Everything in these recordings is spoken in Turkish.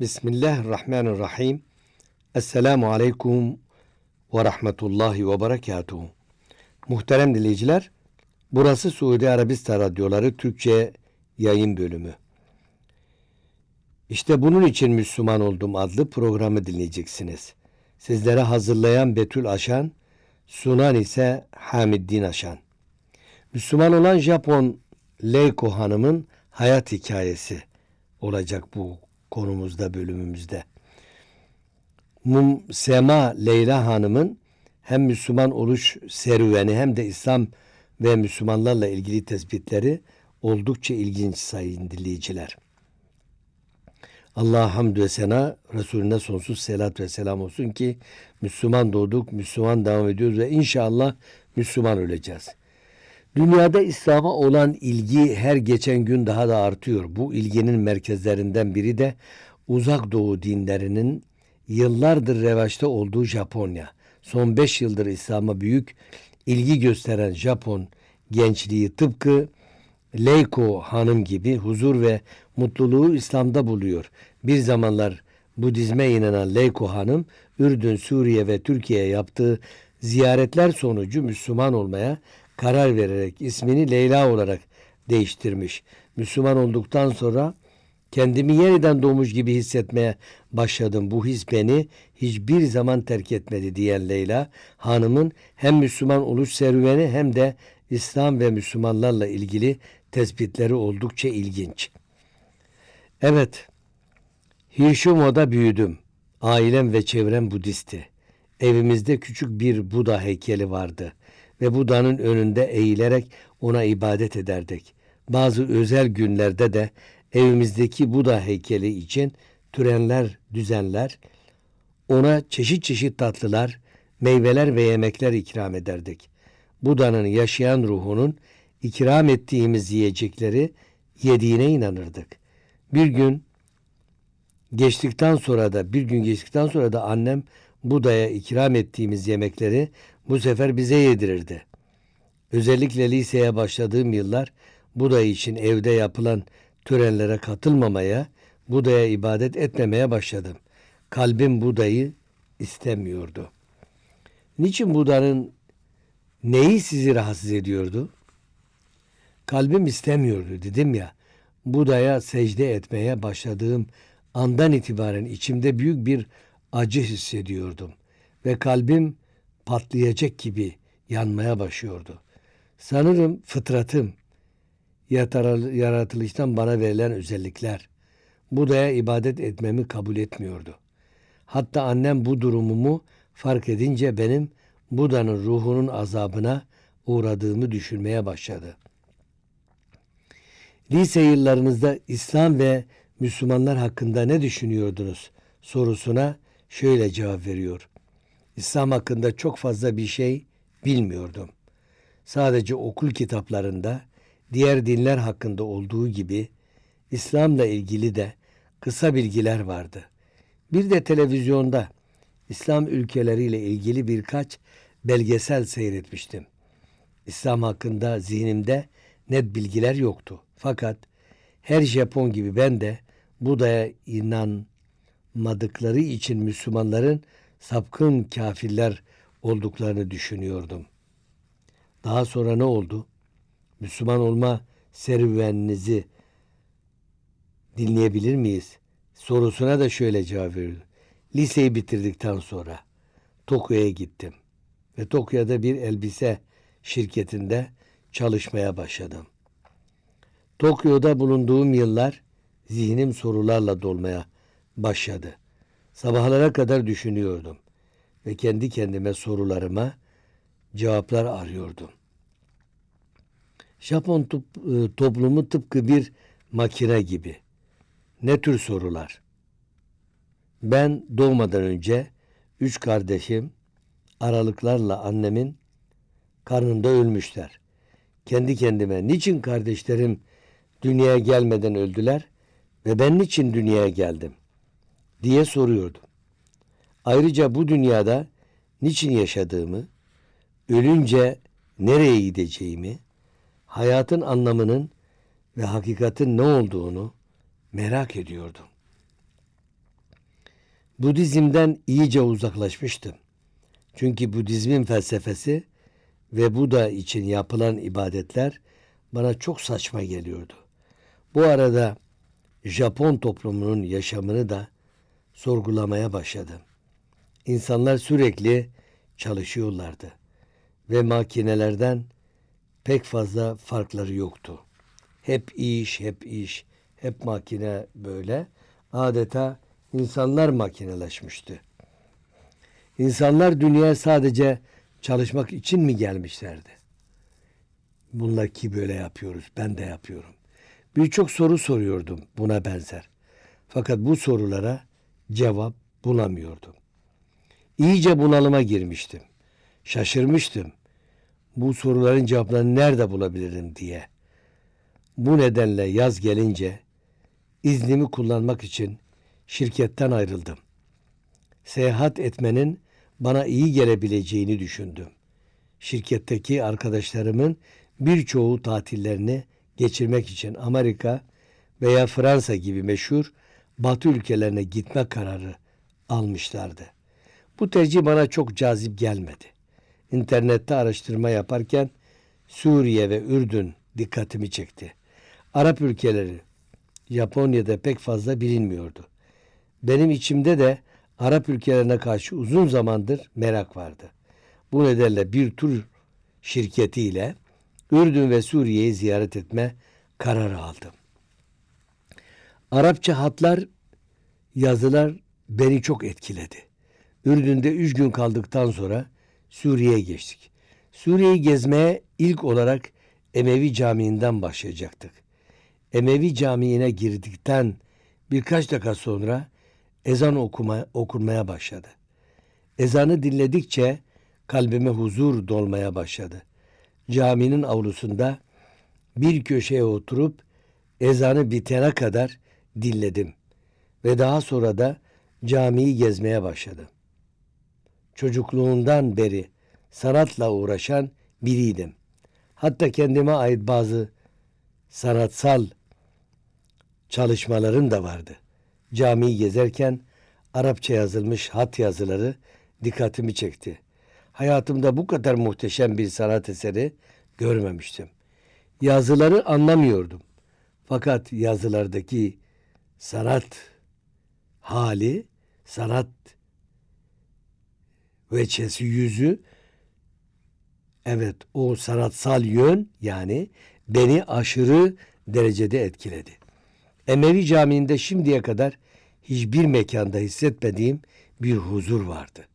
Bismillahirrahmanirrahim. Esselamu aleyküm ve rahmetullahi ve berekatuhu. Muhterem dinleyiciler, burası Suudi Arabistan Radyoları Türkçe yayın bölümü. İşte bunun için Müslüman oldum adlı programı dinleyeceksiniz. Sizlere hazırlayan Betül Aşan, sunan ise Hamiddin Aşan. Müslüman olan Japon Leiko Hanım'ın hayat hikayesi olacak bu konumuzda, bölümümüzde. Mum Sema Leyla Hanım'ın hem Müslüman oluş serüveni hem de İslam ve Müslümanlarla ilgili tespitleri oldukça ilginç sayın dinleyiciler. Allah'a hamd ve sena, Resulüne sonsuz selat ve selam olsun ki Müslüman doğduk, Müslüman devam ediyoruz ve inşallah Müslüman öleceğiz. Dünyada İslam'a olan ilgi her geçen gün daha da artıyor. Bu ilginin merkezlerinden biri de uzak doğu dinlerinin yıllardır revaçta olduğu Japonya. Son 5 yıldır İslam'a büyük ilgi gösteren Japon gençliği tıpkı Leiko hanım gibi huzur ve mutluluğu İslam'da buluyor. Bir zamanlar Budizme inanan Leiko hanım Ürdün, Suriye ve Türkiye'ye yaptığı ziyaretler sonucu Müslüman olmaya karar vererek ismini Leyla olarak değiştirmiş. Müslüman olduktan sonra kendimi yeniden doğmuş gibi hissetmeye başladım. Bu his beni hiçbir zaman terk etmedi diyen Leyla hanımın hem Müslüman oluş serüveni hem de İslam ve Müslümanlarla ilgili tespitleri oldukça ilginç. Evet, Hirshumo'da büyüdüm. Ailem ve çevrem Budisti. Evimizde küçük bir Buda heykeli vardı ve Buda'nın önünde eğilerek ona ibadet ederdik. Bazı özel günlerde de evimizdeki Buda heykeli için törenler, düzenler, ona çeşit çeşit tatlılar, meyveler ve yemekler ikram ederdik. Buda'nın yaşayan ruhunun ikram ettiğimiz yiyecekleri yediğine inanırdık. Bir gün geçtikten sonra da bir gün geçtikten sonra da annem Buda'ya ikram ettiğimiz yemekleri bu sefer bize yedirirdi. Özellikle liseye başladığım yıllar Buda için evde yapılan törenlere katılmamaya, Buda'ya ibadet etmemeye başladım. Kalbim Buda'yı istemiyordu. Niçin Buda'nın neyi sizi rahatsız ediyordu? Kalbim istemiyordu dedim ya. Buda'ya secde etmeye başladığım andan itibaren içimde büyük bir acı hissediyordum ve kalbim patlayacak gibi yanmaya başlıyordu. Sanırım fıtratım, yaratılıştan bana verilen özellikler, Buda'ya ibadet etmemi kabul etmiyordu. Hatta annem bu durumumu fark edince benim Buda'nın ruhunun azabına uğradığımı düşünmeye başladı. Lise yıllarınızda İslam ve Müslümanlar hakkında ne düşünüyordunuz sorusuna şöyle cevap veriyor. İslam hakkında çok fazla bir şey bilmiyordum. Sadece okul kitaplarında diğer dinler hakkında olduğu gibi İslam'la ilgili de kısa bilgiler vardı. Bir de televizyonda İslam ülkeleriyle ilgili birkaç belgesel seyretmiştim. İslam hakkında zihnimde net bilgiler yoktu. Fakat her Japon gibi ben de Buda'ya inanmadıkları için Müslümanların sapkın kafirler olduklarını düşünüyordum. Daha sonra ne oldu? Müslüman olma serüveninizi dinleyebilir miyiz? Sorusuna da şöyle cevap verildi. Liseyi bitirdikten sonra Tokyo'ya gittim ve Tokyo'da bir elbise şirketinde çalışmaya başladım. Tokyo'da bulunduğum yıllar zihnim sorularla dolmaya başladı. Sabahlara kadar düşünüyordum ve kendi kendime sorularıma cevaplar arıyordum. Japon e, toplumu tıpkı bir makine gibi. Ne tür sorular? Ben doğmadan önce üç kardeşim aralıklarla annemin karnında ölmüşler. Kendi kendime niçin kardeşlerim dünyaya gelmeden öldüler ve ben niçin dünyaya geldim diye soruyordum. Ayrıca bu dünyada niçin yaşadığımı, ölünce nereye gideceğimi, hayatın anlamının ve hakikatin ne olduğunu merak ediyordum. Budizm'den iyice uzaklaşmıştım. Çünkü Budizmin felsefesi ve Buda için yapılan ibadetler bana çok saçma geliyordu. Bu arada Japon toplumunun yaşamını da sorgulamaya başladım. İnsanlar sürekli çalışıyorlardı ve makinelerden pek fazla farkları yoktu. Hep iş, hep iş, hep makine böyle. Adeta insanlar makineleşmişti. İnsanlar dünyaya sadece çalışmak için mi gelmişlerdi? Bunlar ki böyle yapıyoruz, ben de yapıyorum. Birçok soru soruyordum buna benzer. Fakat bu sorulara cevap bulamıyordum. İyice bunalıma girmiştim. Şaşırmıştım. Bu soruların cevaplarını nerede bulabilirim diye. Bu nedenle yaz gelince iznimi kullanmak için şirketten ayrıldım. Seyahat etmenin bana iyi gelebileceğini düşündüm. Şirketteki arkadaşlarımın birçoğu tatillerini geçirmek için Amerika veya Fransa gibi meşhur Batı ülkelerine gitme kararı almışlardı. Bu tercih bana çok cazip gelmedi. İnternette araştırma yaparken Suriye ve Ürdün dikkatimi çekti. Arap ülkeleri Japonya'da pek fazla bilinmiyordu. Benim içimde de Arap ülkelerine karşı uzun zamandır merak vardı. Bu nedenle bir tur şirketiyle Ürdün ve Suriye'yi ziyaret etme kararı aldım. Arapça hatlar, yazılar beni çok etkiledi. Ürdün'de üç gün kaldıktan sonra Suriye'ye geçtik. Suriye'yi gezmeye ilk olarak Emevi Camii'nden başlayacaktık. Emevi Camii'ne girdikten birkaç dakika sonra ezan okuma, okunmaya başladı. Ezanı dinledikçe kalbime huzur dolmaya başladı. Caminin avlusunda bir köşeye oturup ezanı bitene kadar dinledim ve daha sonra da camiyi gezmeye başladım. Çocukluğundan beri sanatla uğraşan biriydim. Hatta kendime ait bazı sanatsal çalışmalarım da vardı. Camiyi gezerken Arapça yazılmış hat yazıları dikkatimi çekti. Hayatımda bu kadar muhteşem bir sanat eseri görmemiştim. Yazıları anlamıyordum. Fakat yazılardaki sanat hali, sanat veçesi yüzü evet o sanatsal yön yani beni aşırı derecede etkiledi. Emevi Camii'nde şimdiye kadar hiçbir mekanda hissetmediğim bir huzur vardı.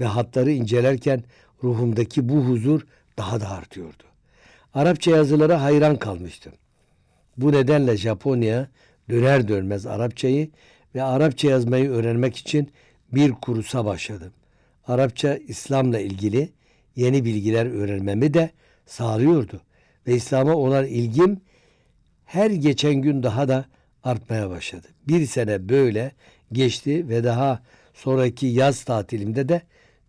Ve hatları incelerken ruhumdaki bu huzur daha da artıyordu. Arapça yazılara hayran kalmıştım. Bu nedenle Japonya döner dönmez Arapçayı ve Arapça yazmayı öğrenmek için bir kursa başladım. Arapça İslam'la ilgili yeni bilgiler öğrenmemi de sağlıyordu. Ve İslam'a olan ilgim her geçen gün daha da artmaya başladı. Bir sene böyle geçti ve daha sonraki yaz tatilimde de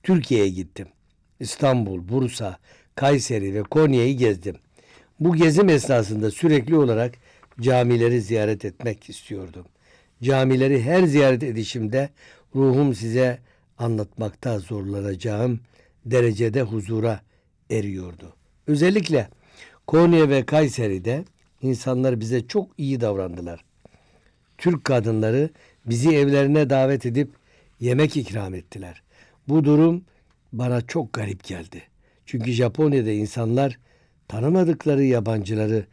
Türkiye'ye gittim. İstanbul, Bursa, Kayseri ve Konya'yı gezdim. Bu gezim esnasında sürekli olarak camileri ziyaret etmek istiyordum. Camileri her ziyaret edişimde ruhum size anlatmakta zorlanacağım derecede huzura eriyordu. Özellikle Konya ve Kayseri'de insanlar bize çok iyi davrandılar. Türk kadınları bizi evlerine davet edip yemek ikram ettiler. Bu durum bana çok garip geldi. Çünkü Japonya'da insanlar tanımadıkları yabancıları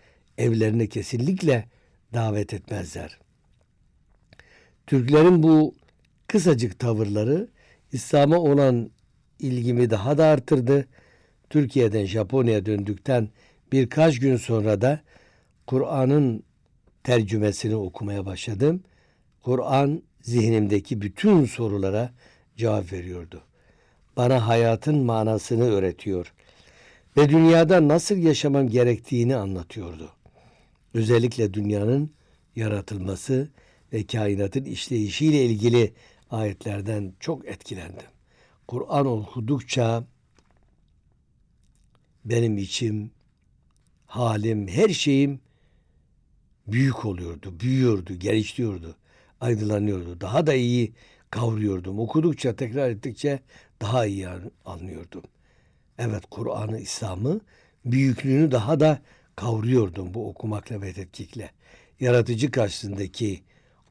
evlerine kesinlikle davet etmezler. Türklerin bu kısacık tavırları İslam'a olan ilgimi daha da artırdı. Türkiye'den Japonya'ya döndükten birkaç gün sonra da Kur'an'ın tercümesini okumaya başladım. Kur'an zihnimdeki bütün sorulara cevap veriyordu. Bana hayatın manasını öğretiyor ve dünyada nasıl yaşamam gerektiğini anlatıyordu. Özellikle dünyanın yaratılması ve kainatın işleyişiyle ilgili ayetlerden çok etkilendim. Kur'an okudukça benim içim, halim, her şeyim büyük oluyordu, büyüyordu, gelişiyordu, aydınlanıyordu. Daha da iyi kavruyordum. Okudukça, tekrar ettikçe daha iyi an- anlıyordum. Evet Kur'an'ı, İslam'ı büyüklüğünü daha da kavruyordum bu okumakla ve tetkikle. Yaratıcı karşısındaki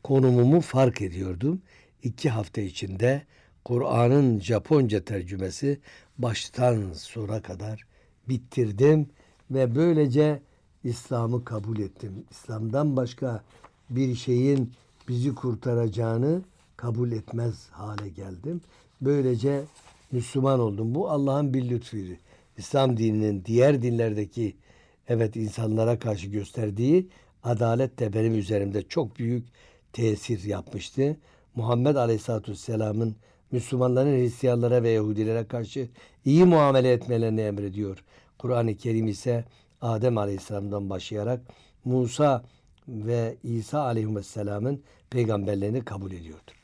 konumumu fark ediyordum. İki hafta içinde Kur'an'ın Japonca tercümesi baştan sona kadar bitirdim ve böylece İslam'ı kabul ettim. İslam'dan başka bir şeyin bizi kurtaracağını kabul etmez hale geldim. Böylece Müslüman oldum. Bu Allah'ın bir lütfuydu. İslam dininin diğer dinlerdeki evet insanlara karşı gösterdiği adalet de benim üzerimde çok büyük tesir yapmıştı. Muhammed Aleyhisselatü Vesselam'ın Müslümanların Hristiyanlara ve Yahudilere karşı iyi muamele etmelerini emrediyor. Kur'an-ı Kerim ise Adem Aleyhisselam'dan başlayarak Musa ve İsa Aleyhisselam'ın peygamberlerini kabul ediyordur.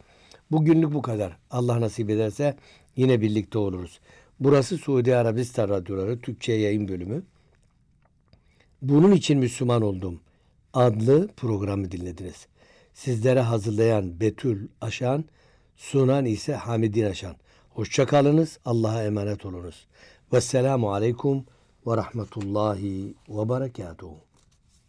Bugünlük bu kadar. Allah nasip ederse yine birlikte oluruz. Burası Suudi Arabistan Radyoları Türkçe yayın bölümü. Bunun için Müslüman oldum adlı programı dinlediniz. Sizlere hazırlayan Betül Aşan, sunan ise Hamidin Aşan. Hoşçakalınız, Allah'a emanet olunuz. Vesselamu Aleyküm ve Rahmetullahi ve Berekatuhu.